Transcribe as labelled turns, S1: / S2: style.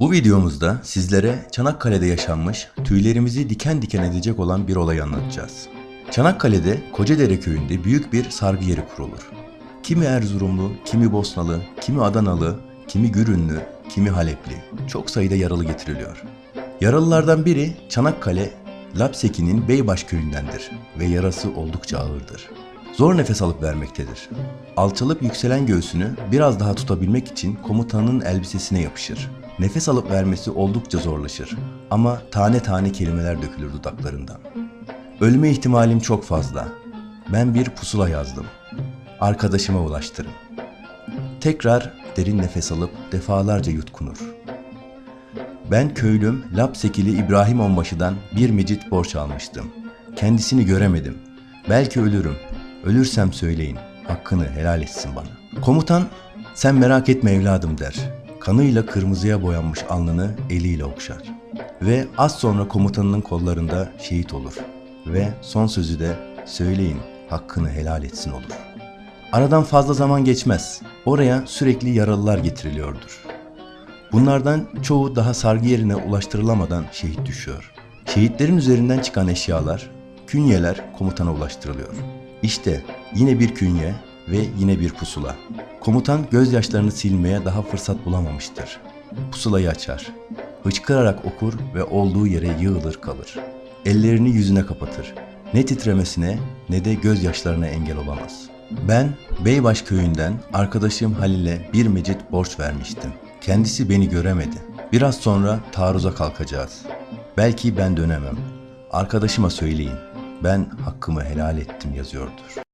S1: Bu videomuzda sizlere Çanakkale'de yaşanmış, tüylerimizi diken diken edecek olan bir olayı anlatacağız. Çanakkale'de Kocadere köyünde büyük bir sargı yeri kurulur. Kimi Erzurumlu, kimi Bosnalı, kimi Adanalı, kimi Gürünlü, kimi Halepli. Çok sayıda yaralı getiriliyor. Yaralılardan biri Çanakkale, Lapseki'nin Beybaş köyündendir ve yarası oldukça ağırdır. Zor nefes alıp vermektedir. Alçalıp yükselen göğsünü biraz daha tutabilmek için komutanın elbisesine yapışır. Nefes alıp vermesi oldukça zorlaşır ama tane tane kelimeler dökülür dudaklarından. Ölme ihtimalim çok fazla. Ben bir pusula yazdım. Arkadaşıma ulaştırın. Tekrar derin nefes alıp defalarca yutkunur. Ben köylüm Lapsekili İbrahim Onbaşı'dan bir mecit borç almıştım. Kendisini göremedim. Belki ölürüm. Ölürsem söyleyin. Hakkını helal etsin bana. Komutan, sen merak etme evladım der. Kanıyla kırmızıya boyanmış alnını eliyle okşar. Ve az sonra komutanının kollarında şehit olur. Ve son sözü de söyleyin hakkını helal etsin olur. Aradan fazla zaman geçmez. Oraya sürekli yaralılar getiriliyordur. Bunlardan çoğu daha sargı yerine ulaştırılamadan şehit düşüyor. Şehitlerin üzerinden çıkan eşyalar, künyeler komutana ulaştırılıyor. İşte yine bir künye ve yine bir pusula. Komutan gözyaşlarını silmeye daha fırsat bulamamıştır. Pusulayı açar. Hıçkırarak okur ve olduğu yere yığılır kalır. Ellerini yüzüne kapatır. Ne titremesine ne de gözyaşlarına engel olamaz. Ben Beybaş köyünden arkadaşım Halil'e bir mecit borç vermiştim. Kendisi beni göremedi. Biraz sonra taarruza kalkacağız. Belki ben dönemem. Arkadaşıma söyleyin. Ben hakkımı helal ettim yazıyordur.